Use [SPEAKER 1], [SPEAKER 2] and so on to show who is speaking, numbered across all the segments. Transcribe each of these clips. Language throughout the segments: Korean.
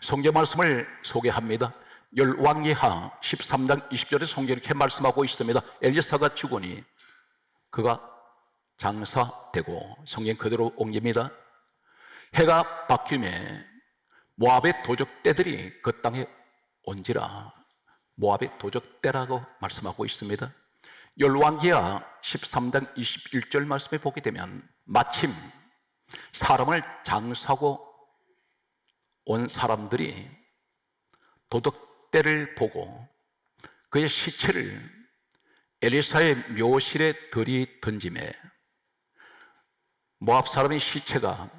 [SPEAKER 1] 성경 말씀을 소개합니다. 열왕기하 13장 20절에 성경 이렇게 말씀하고 있습니다. 엘리사가 죽으니 그가 장사되고 성경 그대로 옮깁니다. 해가 바뀌매 모압의 도적대들이 그 땅에 온지라 모압의 도적대라고 말씀하고 있습니다. 열왕기하 13장 21절 말씀에 보게 되면 마침 사람을 장사고 온 사람들이 도덕대를 보고 그의 시체를 엘리사의 묘실에 들이 던짐에 모압 사람의 시체가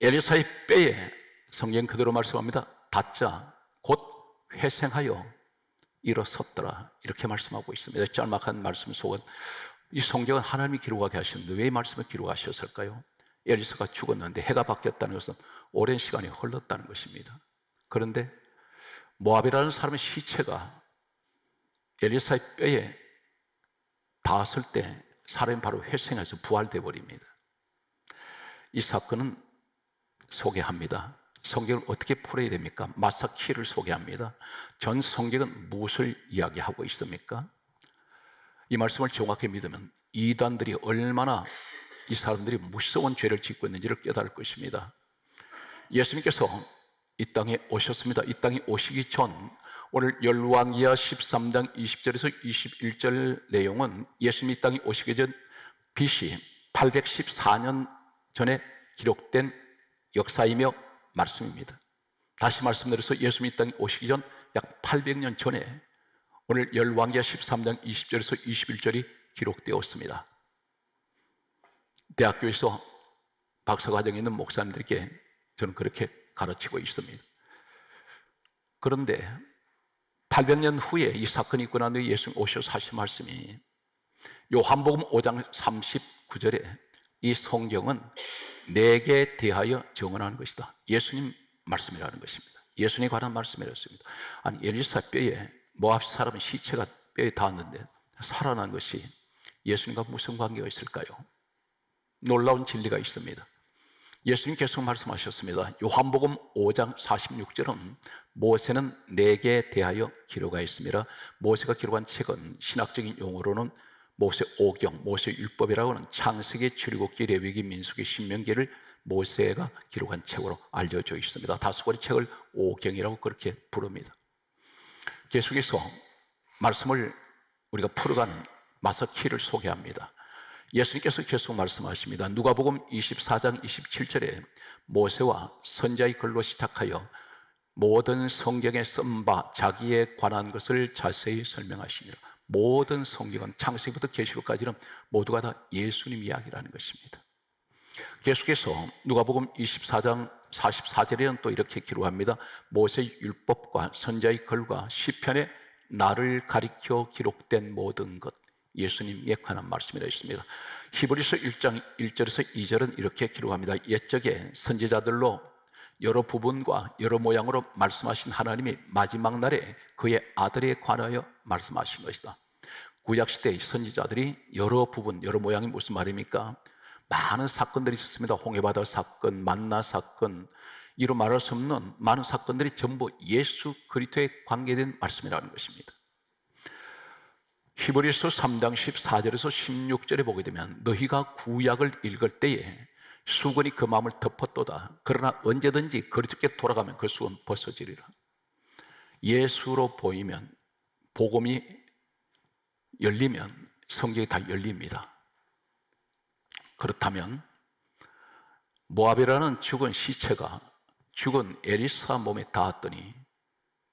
[SPEAKER 1] 엘리사의 뼈에 성경 그대로 말씀합니다. 닿자 곧 회생하여 일어섰더라 이렇게 말씀하고 있습니다. 짤막한 말씀 속은 이 성경은 하나님이 기록하게 하셨는데 왜 이 말씀을 기록하셨을까요? 엘리사가 죽었는데 해가 바뀌었다는 것은 오랜 시간이 흘렀다는 것입니다. 그런데 모압이라는 사람의 시체가 엘리사의 뼈에 닿았을 때 사람이 바로 회생해서 부활돼 버립니다. 이 사건은 소개합니다. 성경을 어떻게 풀어야 됩니까? 마사키를 소개합니다. 전 성경은 무엇을 이야기하고 있습니까? 이 말씀을 정확히 믿으면 이단들이 얼마나 이 사람들이 무서운 죄를 짓고 있는지를 깨달을 것입니다. 예수님께서 이 땅에 오셨습니다. 이 땅에 오시기 전 오늘 열왕기하 13장 20절에서 21절 내용은 예수님이 이 땅에 오시기 전 BC 814년 전에 기록된 역사이며 말씀입니다. 다시 말씀드려서 예수님이 이 땅에 오시기 전 약 800년 전에 오늘 열왕기하 13장 20절에서 21절이 기록되었습니다. 대학교에서 박사과정에 있는 목사님들께 저는 그렇게 가르치고 있습니다. 그런데 800년 후에 이 사건이 있고 난 후에 예수님 오셔서 하신 말씀이 요한복음 5장 39절에 이 성경은 내게 대하여 정언하는 것이다. 예수님 말씀이라는 것입니다. 예수님에 관한 말씀이었습니다. 아니 엘리사 뼈에 모압 사람의 시체가 뼈에 닿았는데 살아난 것이 예수님과 무슨 관계가 있을까요? 놀라운 진리가 있습니다. 예수님 계속 말씀하셨습니다. 요한복음 5장 46절은 모세는 내게 대하여 기록하였습니다. 모세가 기록한 책은 신학적인 용어로는 모세 오경, 모세 율법이라고 하는 창세기, 출애굽기, 레위기, 민수기, 신명기를 모세가 기록한 책으로 알려져 있습니다. 다수거리 책을 오경이라고 그렇게 부릅니다. 계속해서 말씀을 우리가 풀어가는 마서키를 소개합니다. 예수님께서 계속 말씀하십니다. 누가복음 24장 27절에 모세와 선자의 글로 시작하여 모든 성경에 쓴 바 자기에 관한 것을 자세히 설명하시니라. 모든 성경은 창세기부터 계시록까지는 모두가 다 예수님 이야기라는 것입니다. 계속해서 누가복음 24장 44절에는 또 이렇게 기록합니다. 모세의 율법과 선자의 글과 시편에 나를 가리켜 기록된 모든 것 예수님에 관한 말씀이라 있습니다. 히브리서 1장 1절에서 2절은 이렇게 기록합니다. 옛적에 선지자들로 여러 부분과 여러 모양으로 말씀하신 하나님이 마지막 날에 그의 아들에 관하여 말씀하신 것이다. 구약시대의 선지자들이 여러 부분, 여러 모양이 무슨 말입니까? 많은 사건들이 있었습니다. 홍해바다 사건, 만나 사건, 이로 말할 수 없는 많은 사건들이 전부 예수 그리스도에 관계된 말씀이라는 것입니다. 히브리서 3장 14절에서 16절에 보게 되면 너희가 구약을 읽을 때에 수건이 그 마음을 덮었도다. 그러나 언제든지 그리스도께 돌아가면 그 수건 벗어지리라. 예수로 보이면 복음이 열리면 성경이 다 열립니다. 그렇다면 모압이라는 죽은 시체가 죽은 에리사 몸에 닿았더니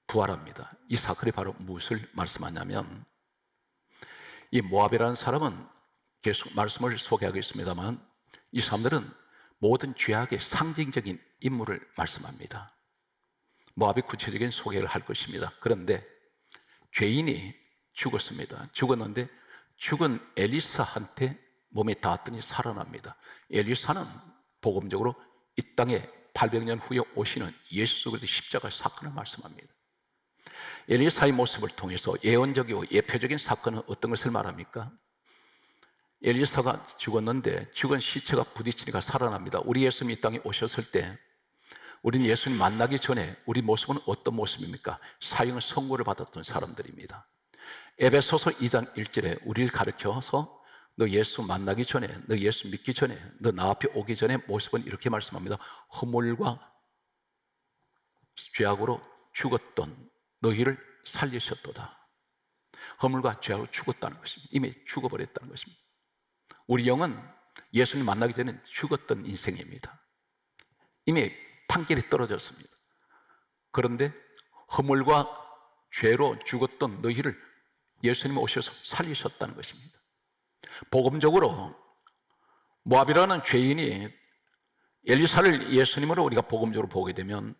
[SPEAKER 1] 부활합니다. 이 사건이 바로 무엇을 말씀하냐면 이 모압이라는 사람은 계속 말씀을 소개하겠습니다만 이 사람들은 모든 죄악의 상징적인 인물을 말씀합니다. 모압의 구체적인 소개를 할 것입니다. 그런데 죄인이 죽었습니다. 죽었는데 죽은 엘리사한테 몸에 닿았더니 살아납니다. 엘리사는 복음적으로 이 땅에 800년 후에 오시는 예수 그리스도 십자가 사건을 말씀합니다. 엘리사의 모습을 통해서 예언적이고 예표적인 사건은 어떤 것을 말합니까? 엘리사가 죽었는데 죽은 시체가 부딪히니까 살아납니다. 우리 예수님이 이 땅에 오셨을 때 우리는 예수님 만나기 전에 우리 모습은 어떤 모습입니까? 사형 선고를 받았던 사람들입니다. 에베소서 2장 1절에 우리를 가르쳐서 너 예수 만나기 전에, 너 예수 믿기 전에, 너 나 앞에 오기 전에 모습은 이렇게 말씀합니다. 허물과 죄악으로 죽었던 너희를 살리셨도다. 허물과 죄악으로 죽었다는 것입니다. 이미 죽어버렸다는 것입니다. 우리 영은 예수님 만나기 전에 죽었던 인생입니다. 이미 판결이 떨어졌습니다. 그런데 허물과 죄로 죽었던 너희를 예수님 오셔서 살리셨다는 것입니다. 복음적으로 모압이라는 죄인이 엘리사를 예수님으로 우리가 복음적으로 보게 되면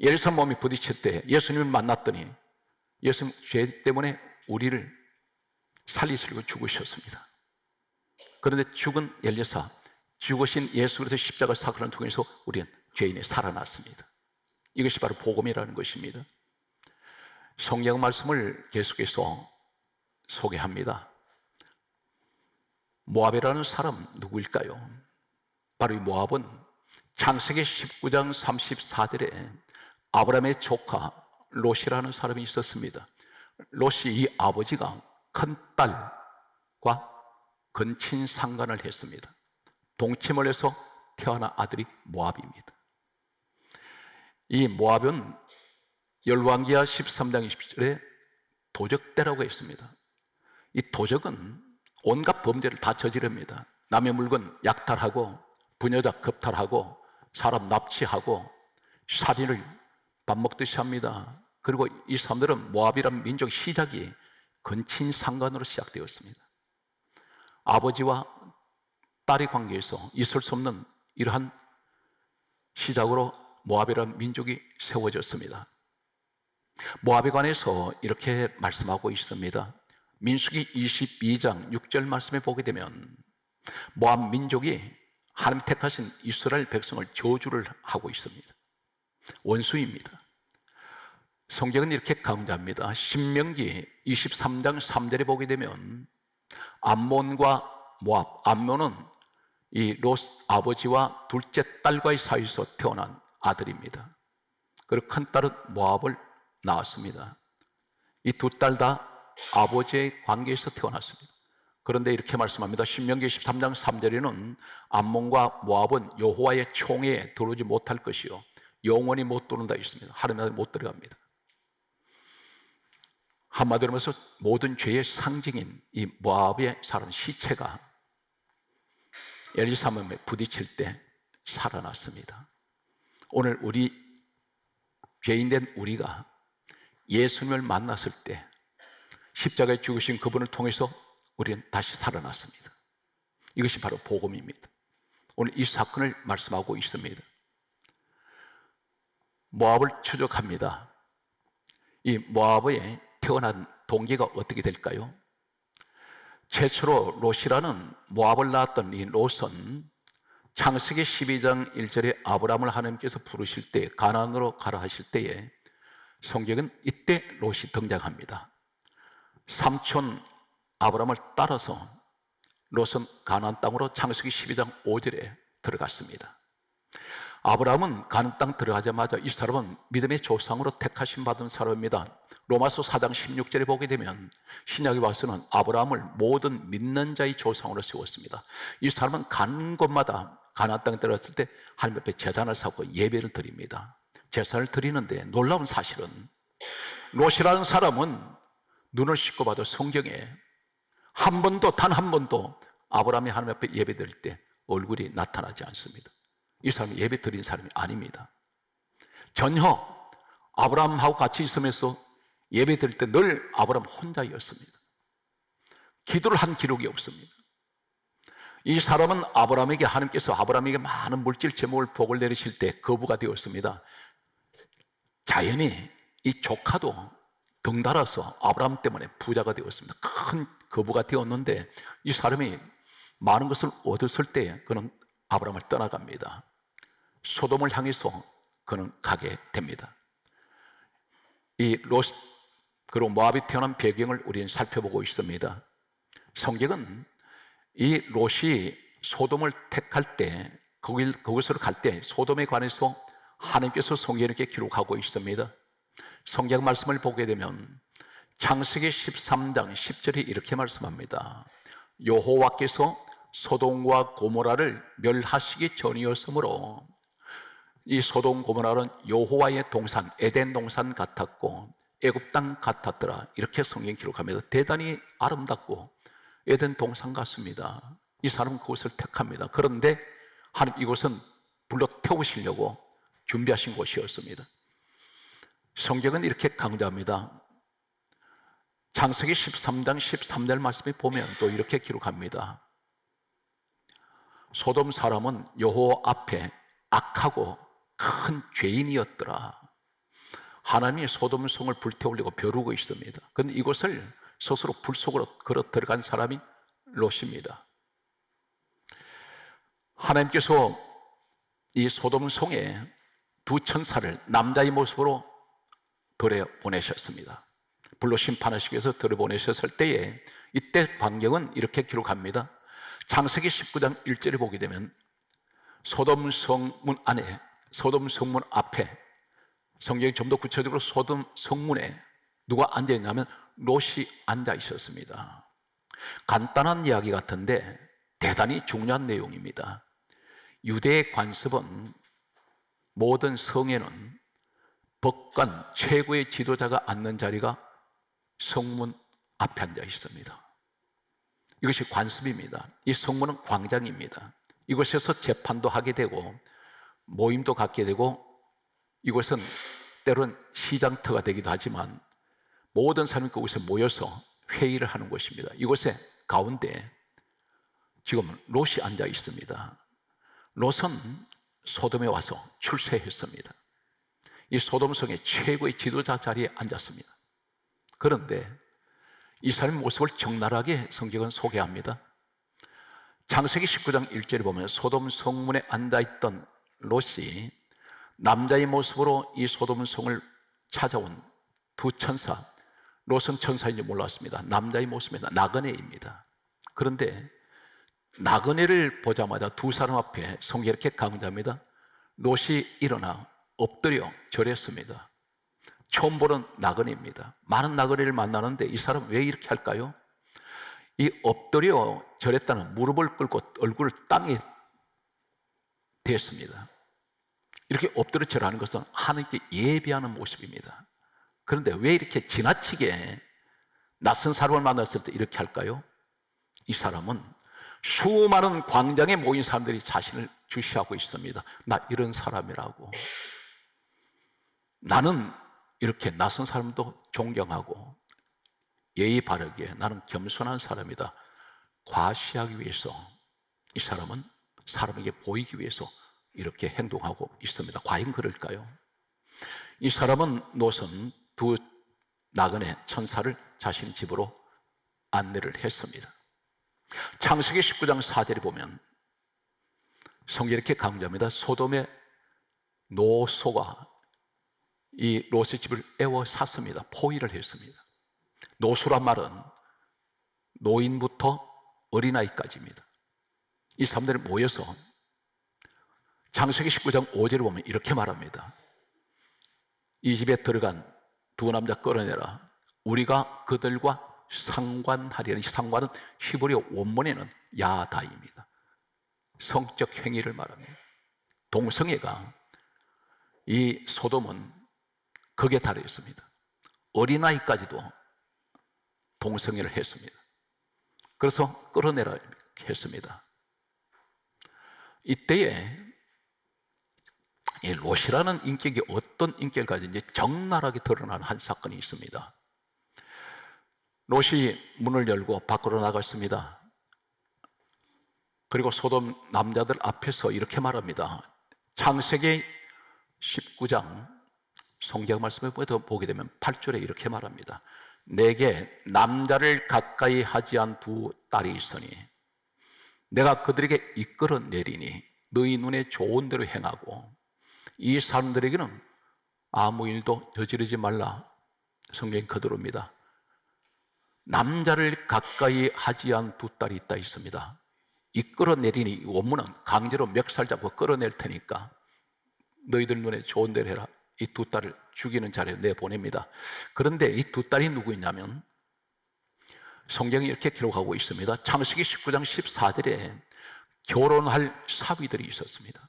[SPEAKER 1] 엘리사 몸이 부딪힐 때 예수님을 만났더니 예수님 죄 때문에 우리를 살리시려고 죽으셨습니다. 그런데 죽은 엘리사, 죽으신 예수 그리스도 십자가 사건을 통해서 우리는 죄인이 살아났습니다. 이것이 바로 복음이라는 것입니다. 성경 말씀을 계속해서 소개합니다. 모압이라는 사람 누구일까요? 바로 이 모압은 창세기 19장 34절에 아브라함의 조카 롯이라는 사람이 있었습니다. 롯이 이 아버지가 큰 딸과 근친 상관을 했습니다. 동침을 해서 태어난 아들이 모압입니다. 이 모압은 열왕기하 13장 20절에 도적대라고 했습니다. 이 도적은 온갖 범죄를 다 저지릅니다. 남의 물건 약탈하고 부녀자 겁탈하고 사람 납치하고 살인을 밥 먹듯이 합니다. 그리고 이 사람들은 모압이라는 민족 시작이 근친 상관으로 시작되었습니다. 아버지와 딸의 관계에서 있을 수 없는 이러한 시작으로 모압이라는 민족이 세워졌습니다. 모압에 관해서 이렇게 말씀하고 있습니다. 민수기 22장 6절 말씀에 보게 되면 모압 민족이 하나님 택하신 이스라엘 백성을 저주를 하고 있습니다. 원수입니다. 성경은 이렇게 강조합니다. 신명기 23장 3절에 보게 되면 암몬과 모압, 암몬은 이롯 아버지와 둘째 딸과의 사이에서 태어난 아들입니다. 그리고 큰 딸은 모압을 낳았습니다. 이 두 딸 다 아버지의 관계에서 태어났습니다. 그런데 이렇게 말씀합니다. 신명기 13장 3절에는 암몬과 모압은 여호와의 총에 들어오지 못할 것이요 영원히 못 들어온다 있습니다. 하나님 못 들어갑니다. 한마디로 말해서 모든 죄의 상징인 이 모압의 사람 시체가 엘리사맘에 부딪힐 때 살아났습니다. 오늘 우리 죄인된 우리가 예수님을 만났을 때 십자가에 죽으신 그분을 통해서 우리는 다시 살아났습니다. 이것이 바로 복음입니다. 오늘 이 사건을 말씀하고 있습니다. 모압을 추적합니다. 이 모압의 태어난 동기가 어떻게 될까요? 최초로 롯이라는 모압을 낳았던 이 롯은 창세기 12장 1절에 아브라함을 하나님께서 부르실 때 가나안으로 가라 하실 때에 성경은 이때 롯이 등장합니다. 삼촌 아브라함을 따라서 롯은 가나안 땅으로 창세기 12장 5절에 들어갔습니다. 아브라함은 가는 땅 들어가자마자 이 사람은 믿음의 조상으로 택하심 받은 사람입니다. 로마서 4장 16절에 보게 되면 신약에 와서는 아브라함을 모든 믿는 자의 조상으로 세웠습니다. 이 사람은 가는 곳마다 가나안 땅에 들어갔을 때 하나님 앞에 재단을 사고 예배를 드립니다. 제사를 드리는데 놀라운 사실은 롯이라는 사람은 눈을 씻고 봐도 성경에 한 번도 단 한 번도 아브라함이 하나님 앞에 예배 드릴 때 얼굴이 나타나지 않습니다. 이 사람이 예배 드린 사람이 아닙니다. 전혀 아브라함하고 같이 있으면서 예배 드릴 때 늘 아브라함 혼자였습니다. 기도를 한 기록이 없습니다. 이 사람은 아브라함에게 하나님께서 아브라함에게 많은 물질 제목을 복을 내리실 때 거부가 되었습니다. 자연히 이 조카도 덩달아서 아브라함 때문에 부자가 되었습니다. 큰 거부가 되었는데 이 사람이 많은 것을 얻었을 때 그는 아브라함을 떠나갑니다. 소돔을 향해서 그는 가게 됩니다. 이 로스 그리고 모압이 태어난 배경을 우리는 살펴보고 있습니다. 성경은 이 롯이 소돔을 택할 때 거기, 그곳으로 갈때 소돔에 관해서 하나님께서 성경에 기록하고 있습니다. 성경 말씀을 보게 되면 창세기 13장 10절이 이렇게 말씀합니다. 여호와께서 소돔과 고모라를 멸하시기 전이었으므로 이 소돔 고모라는 여호와의 동산 에덴 동산 같았고 애굽 땅 같았더라 이렇게 성경 기록합니다. 대단히 아름답고 에덴 동산 같습니다. 이 사람은 그곳을 택합니다. 그런데 하나님 이곳은 불러 태우시려고 준비하신 곳이었습니다. 성경은 이렇게 강조합니다. 장세기 13장 13절 말씀에 보면 또 이렇게 기록합니다. 소돔 사람은 여호와 앞에 악하고 큰 죄인이었더라. 하나님이 소돔 성을 불태우려고 벼르고 있습니다. 그런데 이곳을 스스로 불 속으로 걸어 들어간 사람이 롯입니다. 하나님께서 이 소돔 성에 두 천사를 남자의 모습으로 들여 보내셨습니다. 불로 심판하시기 위해서 들여 보내셨을 때에 이때 광경은 이렇게 기록합니다. 창세기 19장 1절에 보게 되면 소돔 성문 안에 소돔 성문 앞에 성경이 좀 더 구체적으로 소돔 성문에 누가 앉아 있냐면 롯이 앉아 있었습니다. 간단한 이야기 같은데 대단히 중요한 내용입니다. 유대의 관습은 모든 성에는 법관 최고의 지도자가 앉는 자리가 성문 앞에 앉아 있습니다. 이것이 관습입니다. 이 성문은 광장입니다. 이곳에서 재판도 하게 되고 모임도 갖게 되고 이곳은 때론 시장터가 되기도 하지만 모든 사람이 그곳에 모여서 회의를 하는 곳입니다. 이곳에 가운데 지금 롯이 앉아 있습니다. 롯은 소돔에 와서 출세했습니다. 이 소돔성의 최고의 지도자 자리에 앉았습니다. 그런데 이 사람의 모습을 적나라하게 성경은 소개합니다. 창세기 19장 1절에 보면 소돔 성문에 앉아있던 롯이 남자의 모습으로 이 소돔 성을 찾아온 두 천사, 롯은 천사인지 몰랐습니다. 남자의 모습입니다. 나그네입니다. 그런데 나그네를 보자마자 두 사람 앞에 성경 이렇게 강조합니다. 롯이 일어나 엎드려 절했습니다. 처음 보는 나그네입니다. 많은 나그네를 만나는데 이 사람 왜 이렇게 할까요? 이 엎드려 절했다는 무릎을 꿇고 얼굴을 땅에 대습니다. 이렇게 엎드려 절하는 것은 하나님께 예배하는 모습입니다. 그런데 왜 이렇게 지나치게 낯선 사람을 만났을 때 이렇게 할까요? 이 사람은 수많은 광장에 모인 사람들이 자신을 주시하고 있습니다. 나 이런 사람이라고. 나는 이렇게 낯선 사람도 존경하고 예의 바르게 나는 겸손한 사람이다. 과시하기 위해서 이 사람은 사람에게 보이기 위해서 이렇게 행동하고 있습니다. 과연 그럴까요? 이 사람은 노선 두 나그네 천사를 자신 집으로 안내를 했습니다. 창세기 19장 4절에 보면 성경 이렇게 강조합니다. 소돔의 노소가 이 롯의 집을 애워 샀습니다. 포위를 했습니다. 노수란 말은 노인부터 어린아이까지입니다. 이 사람들이 모여서 장세기 19장 5절을 보면 이렇게 말합니다. 이 집에 들어간 두 남자 끌어내라. 우리가 그들과 상관하리는 상관은 히브리어 원문에는 야다입니다. 성적 행위를 말합니다. 동성애가 이 소돔은 극에 달했습니다. 어린아이까지도 동성애를 했습니다. 그래서 끌어내라 했습니다. 이때에 이 롯이라는 인격이 어떤 인격을 가진지 적나라하게 드러나는 한 사건이 있습니다. 롯이 문을 열고 밖으로 나갔습니다. 그리고 소돔 남자들 앞에서 이렇게 말합니다. 창세기 19장 성경 말씀을 보게 되면 8절에 이렇게 말합니다. 내게 남자를 가까이 하지 않은 두 딸이 있으니 내가 그들에게 이끌어 내리니 너희 눈에 좋은 대로 행하고 이 사람들에게는 아무 일도 저지르지 말라. 성경 그대로입니다. 남자를 가까이 하지 않은 두 딸이 있다 있습니다. 이끌어 내리니 원문은 강제로 멱살 잡고 끌어낼 테니까 너희들 눈에 좋은 대로 해라. 이 두 딸을 죽이는 자리에 내보냅니다. 그런데 이 두 딸이 누구냐면 성경이 이렇게 기록하고 있습니다. 창세기 19장 14절에 결혼할 사위들이 있었습니다.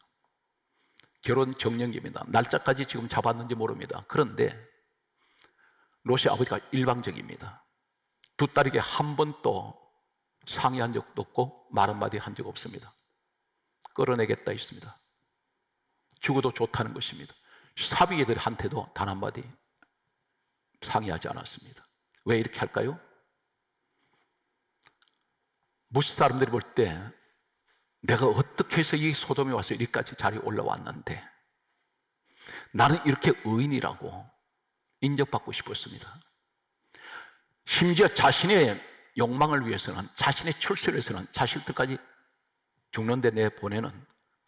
[SPEAKER 1] 결혼 정년기입니다. 날짜까지 지금 잡았는지 모릅니다. 그런데 롯의 아버지가 일방적입니다. 두 딸에게 한 번도 상의한 적도 없고 말 한마디 한 적 없습니다. 끌어내겠다 있습니다. 죽어도 좋다는 것입니다. 사비애들한테도 단 한마디 상의하지 않았습니다. 왜 이렇게 할까요? 무시 사람들이 볼 때 내가 어떻게 해서 이 소돔에 와서 여기까지 자리에 올라왔는데 나는 이렇게 의인이라고 인정받고 싶었습니다. 심지어 자신의 욕망을 위해서는 자신의 출세를 위해서는 자식들까지 죽는 데 내보내는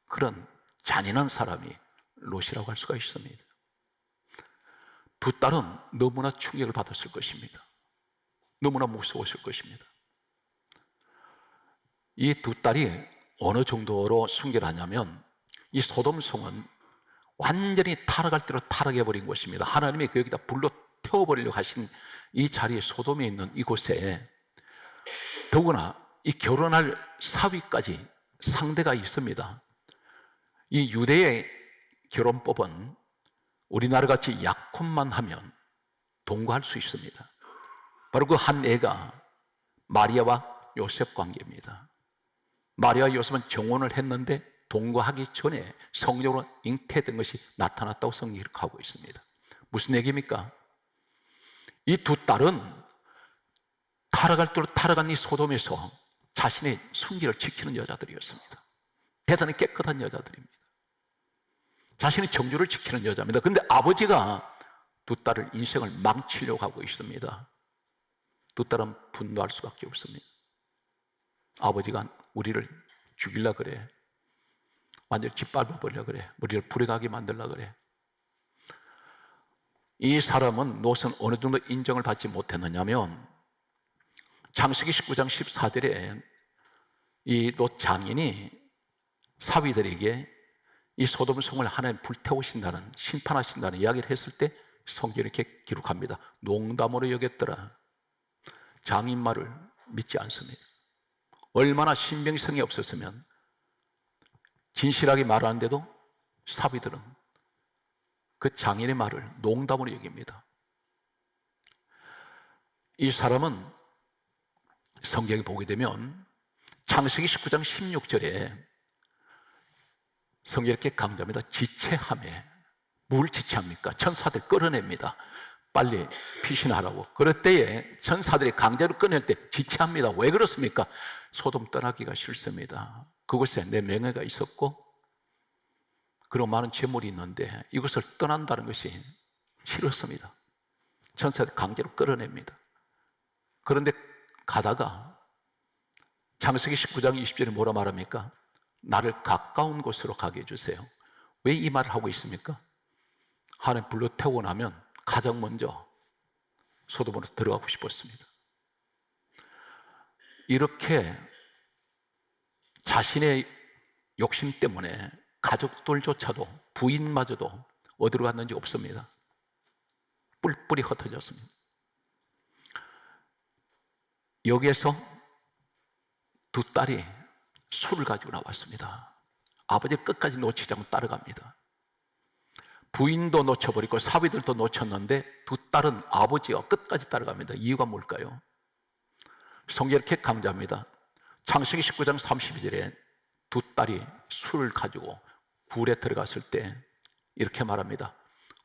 [SPEAKER 1] 그런 잔인한 사람이 롯이라고 할 수가 있습니다. 두 딸은 너무나 충격을 받았을 것입니다. 너무나 무서웠을 것입니다. 이 두 딸이 어느 정도로 순결 하냐면 이 소돔성은 완전히 타락할 대로 타락해 버린 것입니다. 하나님이 여기다 불로 태워버리려고 하신 이 자리에 소돔에 있는 이곳에 더구나 이 결혼할 사위까지 상대가 있습니다. 이 유대의 결혼법은 우리나라 같이 약혼만 하면 동거할 수 있습니다. 바로 그 한 애가 마리아와 요셉 관계입니다. 마리아 요셉은 정혼을 했는데 동거하기 전에 성적으로 잉태된 것이 나타났다고 성경이 기록하고 있습니다. 무슨 얘기입니까? 이 두 딸은 타락할 대로 타락한 이 소돔에서 자신의 순기를 지키는 여자들이었습니다. 대단히 깨끗한 여자들입니다. 자신의 정주를 지키는 여자입니다. 그런데 아버지가 두 딸을 인생을 망치려고 하고 있습니다. 두 딸은 분노할 수밖에 없습니다. 아버지가 우리를 죽일라 그래. 완전히 짓밟아 버리려 그래. 우리를 불행하게 만들라 그래. 이 사람은 롯은 어느 정도 인정을 받지 못했느냐면 창세기 19장 14절에 이롯 장인이 사위들에게 이 소돔 성을 하나님 불태우신다는 심판하신다는 이야기를 했을 때 성경이 이렇게 기록합니다. 농담으로 여겼더라. 장인 말을 믿지 않습니다. 얼마나 신빙성이 없었으면 진실하게 말하는데도 사비들은 그 장인의 말을 농담으로 여깁니다. 이 사람은 성경에 보게 되면 창세기 19장 16절에 성경이 이렇게 강조합니다. 지체함에 뭘 지체합니까? 천사들 끌어냅니다. 빨리 피신하라고. 그럴 때에 천사들이 강제로 꺼낼 때 지체합니다. 왜 그렇습니까? 소돔 떠나기가 싫습니다. 그곳에 내 명예가 있었고 그런 많은 재물이 있는데 이것을 떠난다는 것이 싫었습니다. 천사들 강제로 끌어냅니다. 그런데 가다가 창세기 19장 20절에 뭐라 말합니까? 나를 가까운 곳으로 가게 해주세요. 왜 이 말을 하고 있습니까? 하나님 불러 태우고 나면 가장 먼저 소돔으로 들어가고 싶었습니다. 이렇게 자신의 욕심 때문에 가족들조차도 부인마저도 어디로 갔는지 없습니다. 뿔뿔이 흩어졌습니다. 여기에서 두 딸이 술을 가지고 나왔습니다. 아버지 끝까지 놓치지 않고 따라갑니다. 부인도 놓쳐버리고 사위들도 놓쳤는데 두 딸은 아버지와 끝까지 따라갑니다. 이유가 뭘까요? 성경 이렇게 강조합니다. 창세기 19장 32절에 두 딸이 술을 가지고 굴에 들어갔을 때 이렇게 말합니다.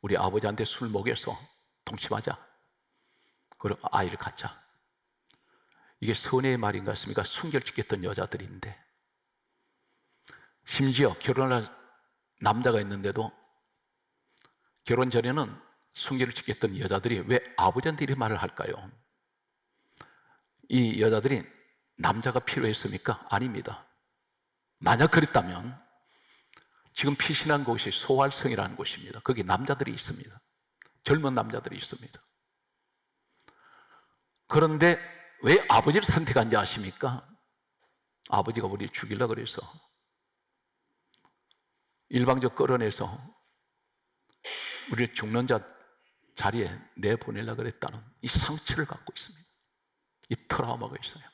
[SPEAKER 1] 우리 아버지한테 술 먹여서 동침하자. 그리고 아이를 갖자. 이게 선의 말인 것 같습니까? 순결지켰던 여자들인데 심지어 결혼할 남자가 있는데도 결혼 전에는 순결을 지켰던 여자들이 왜 아버지한테 이런 말을 할까요? 이 여자들이 남자가 필요했습니까? 아닙니다. 만약 그랬다면 지금 피신한 곳이 소활성이라는 곳입니다. 거기 남자들이 있습니다. 젊은 남자들이 있습니다. 그런데 왜 아버지를 선택한지 아십니까? 아버지가 우리 죽이려 그래서 일방적 끌어내서 우리를 죽는 자 자리에 내보내려 그랬다는 이 상처를 갖고 있습니다. 이 트라우마가 있어요.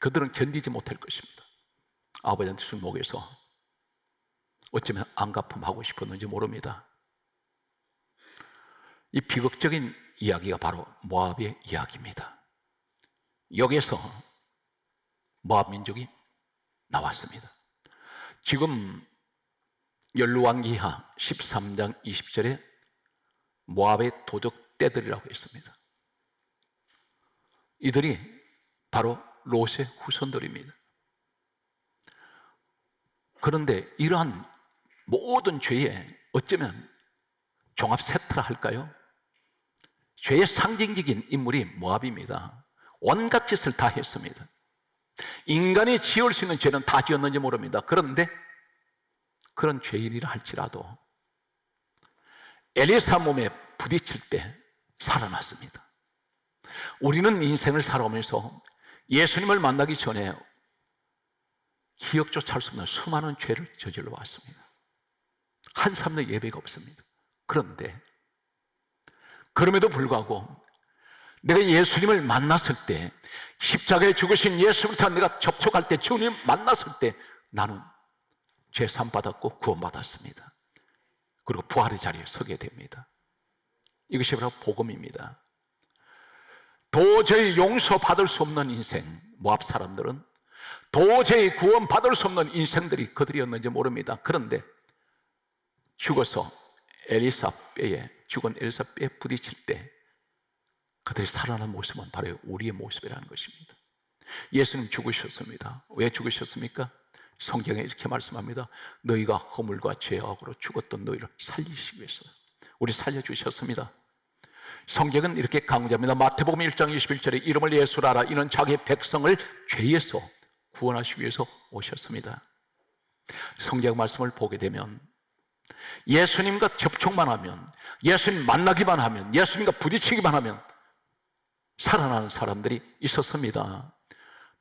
[SPEAKER 1] 그들은 견디지 못할 것입니다. 아버지한테 술 먹여서 어쩌면 안갚음하고 싶었는지 모릅니다. 이 비극적인 이야기가 바로 모압의 이야기입니다. 여기서 모압 민족이 나왔습니다. 지금 열루왕기하 13장 20절에 모압의 도적 떼들이라고 했습니다. 이들이 바로 롯의 후손들입니다. 그런데 이러한 모든 죄에 어쩌면 종합 세트라 할까요? 죄의 상징적인 인물이 모압입니다. 온갖 짓을 다 했습니다. 인간이 지을 수 있는 죄는 다 지었는지 모릅니다. 그런데 그런 죄인이라 할지라도 엘리사 몸에 부딪힐 때 살아났습니다. 우리는 인생을 살아오면서 예수님을 만나기 전에 기억조차 할 수 없는 수많은 죄를 저질러 왔습니다. 한 삼는 예배가 없습니다. 그런데 그럼에도 불구하고 내가 예수님을 만났을 때 십자가에 죽으신 예수부터 내가 접촉할 때 주님 만났을 때 나는 죄산 받았고 구원 받았습니다. 그리고 부활의 자리에 서게 됩니다. 이것이 바로 복음입니다. 도저히 용서받을 수 없는 인생, 모압 사람들은 도저히 구원받을 수 없는 인생들이 그들이었는지 모릅니다. 그런데 죽어서 엘리사 뼈에, 죽은 엘리사 뼈에 부딪힐 때 그들이 살아난 모습은 바로 우리의 모습이라는 것입니다. 예수님 죽으셨습니다. 왜 죽으셨습니까? 성경에 이렇게 말씀합니다. 너희가 허물과 죄악으로 죽었던 너희를 살리시기 위해서 우리 살려주셨습니다. 성경은 이렇게 강조합니다. 마태복음 1장 21절에 이름을 예수라라 이는 자기 백성을 죄에서 구원하시기 위해서 오셨습니다. 성경 말씀을 보게 되면 예수님과 접촉만 하면 예수님 만나기만 하면 예수님과 부딪히기만 하면 살아나는 사람들이 있었습니다.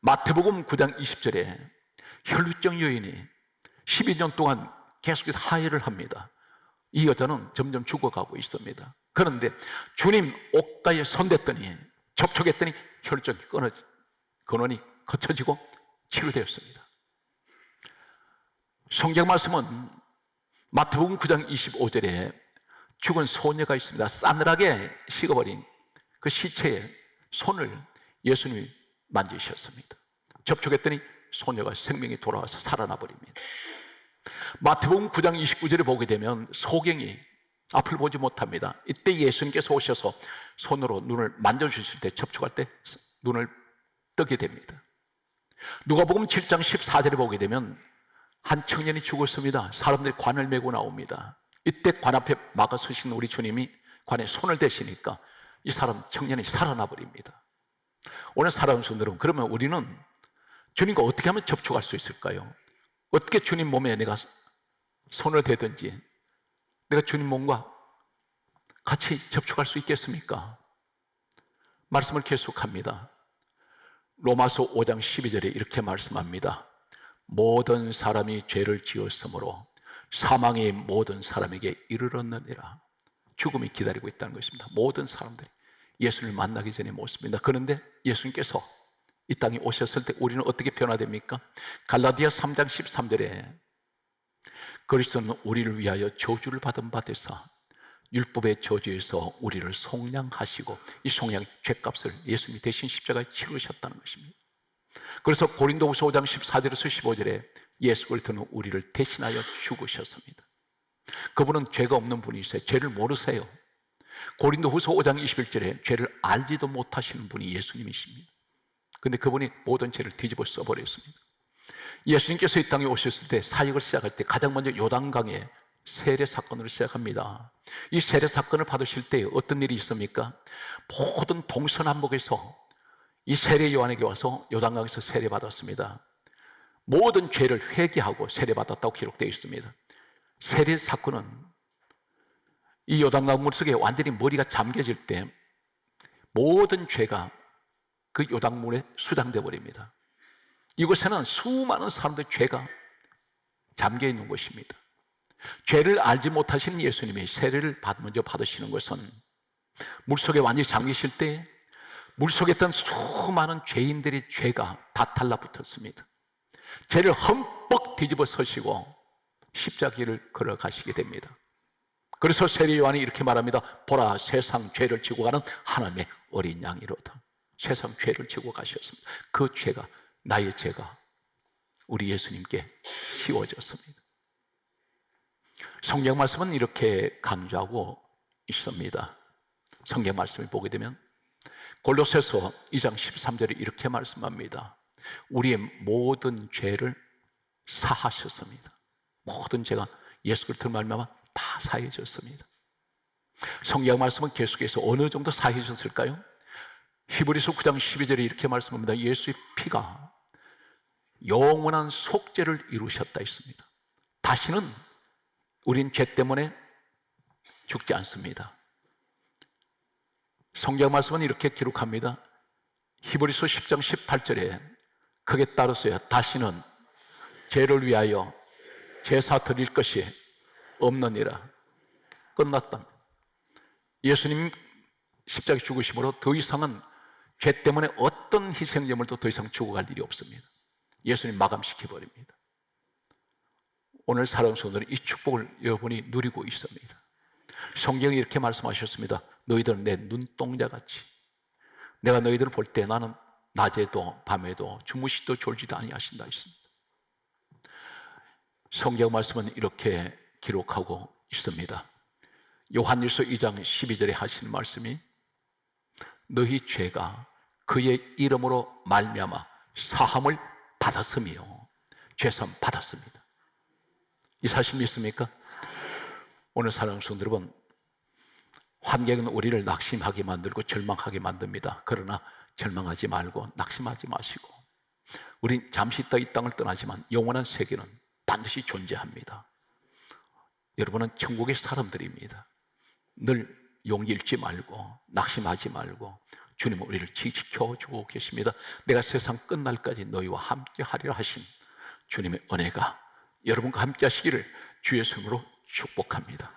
[SPEAKER 1] 마태복음 9장 20절에 혈루증 여인이 12년 동안 계속해서 하혈을 합니다. 이 여자는 점점 죽어가고 있습니다. 그런데 주님 옷가에 손댔더니 접촉했더니 혈증이 끊어 근원이 거쳐지고 치료되었습니다. 성경 말씀은 마태복음 9장 25절에 죽은 소녀가 있습니다. 싸늘하게 식어버린 그 시체에 손을 예수님이 만지셨습니다. 접촉했더니 소녀가 생명이 돌아와서 살아나 버립니다. 마태복음 9장 29절에 보게 되면 소경이 앞을 보지 못합니다. 이때 예수님께서 오셔서 손으로 눈을 만져주실 때 접촉할 때 눈을 뜨게 됩니다. 누가복음 7장 14절에 보게 되면 한 청년이 죽었습니다. 사람들이 관을 메고 나옵니다. 이때 관 앞에 막아 서신 우리 주님이 관에 손을 대시니까 이 사람 청년이 살아나 버립니다. 오늘 살아온 분들은 그러면 우리는 주님과 어떻게 하면 접촉할 수 있을까요? 어떻게 주님 몸에 내가 손을 대든지 내가 주님 몸과 같이 접촉할 수 있겠습니까? 말씀을 계속합니다. 로마서 5장 12절에 이렇게 말씀합니다. 모든 사람이 죄를 지었으므로 사망이 모든 사람에게 이르렀느니라. 죽음이 기다리고 있다는 것입니다. 모든 사람들이 예수를 만나기 전의 모습입니다. 그런데 예수님께서 이 땅에 오셨을 때 우리는 어떻게 변화됩니까? 갈라디아 3장 13절에 그리스도는 우리를 위하여 저주를 받은 바 되사 율법의 저주에서 우리를 속량하시고 이 속량 죄값을 예수님이 대신 십자가에 치르셨다는 것입니다. 그래서 고린도후서 5장 14절에서 15절에 예수 그리스도는 우리를 대신하여 죽으셨습니다. 그분은 죄가 없는 분이세요. 죄를 모르세요. 고린도후서 5장 21절에 죄를 알지도 못하시는 분이 예수님이십니다. 근데 그분이 모든 죄를 뒤집어 써버렸습니다. 예수님께서 이 땅에 오셨을 때 사역을 시작할 때 가장 먼저 요단강에 세례 사건으로 시작합니다. 이 세례 사건을 받으실 때 어떤 일이 있습니까? 모든 동서남북에서 이 세례 요한에게 와서 요단강에서 세례 받았습니다. 모든 죄를 회개하고 세례 받았다고 기록되어 있습니다. 세례 사건은 이 요단강 물 속에 완전히 머리가 잠겨질 때 모든 죄가 그 요단물에 수장돼 버립니다. 이곳에는 수많은 사람들의 죄가 잠겨 있는 곳입니다. 죄를 알지 못하시는 예수님이 세례를 받- 먼저 받으시는 것은 물속에 완전히 잠기실 때 물속에 있던 수많은 죄인들의 죄가 다 달라붙었습니다. 죄를 흠뻑 뒤집어 서시고 십자기를 걸어가시게 됩니다. 그래서 세례 요한이 이렇게 말합니다. 보라 세상 죄를 지고 가는 하나님의 어린 양이로다. 세상 죄를 지고 가셨습니다. 그 죄가 나의 죄가 우리 예수님께 씌워졌습니다. 성경 말씀은 이렇게 강조하고 있습니다. 성경 말씀을 보게 되면 골로새서 2장 13절에 이렇게 말씀합니다. 우리의 모든 죄를 사하셨습니다. 모든 죄가 예수 그리스도 말미암아 다 사해졌습니다. 성경 말씀은 계속해서 어느 정도 사해졌을까요? 히브리서 9장 12절에 이렇게 말씀합니다. 예수의 피가 영원한 속죄를 이루셨다 했습니다. 다시는 우린 죄 때문에 죽지 않습니다. 성경 말씀은 이렇게 기록합니다. 히브리서 10장 18절에 크게 따르세요. 다시는 죄를 위하여 제사 드릴 것이 없느니라. 끝났다. 예수님 십자가 죽으심으로 더 이상은 죄 때문에 어떤 희생제물도 더 이상 죽어갈 일이 없습니다. 예수님 마감시켜 버립니다. 오늘 사랑하는 성도는 이 축복을 여러분이 누리고 있습니다. 성경이 이렇게 말씀하셨습니다. 너희들은 내 눈동자 같이 내가 너희들을 볼 때 나는 낮에도 밤에도 주무시도 졸지도 아니하신다 했습니다. 성경 말씀은 이렇게 기록하고 있습니다. 요한일서 2장 12절에 하시는 말씀이 너희 죄가 그의 이름으로 말미암아 사함을 받았으며 죄삼 받았습니다. 이 사실 믿습니까? 오늘 사랑하는 성도 여러분 환경은 우리를 낙심하게 만들고 절망하게 만듭니다. 그러나 절망하지 말고 낙심하지 마시고 우린 잠시 있다 이 땅을 떠나지만 영원한 세계는 반드시 존재합니다. 여러분은 천국의 사람들입니다. 늘 용기 잃지 말고 낙심하지 말고 주님은 우리를 지켜주고 계십니다. 내가 세상 끝날까지 너희와 함께 하리라 하신 주님의 은혜가 여러분과 함께 하시기를 주의 손으로 축복합니다.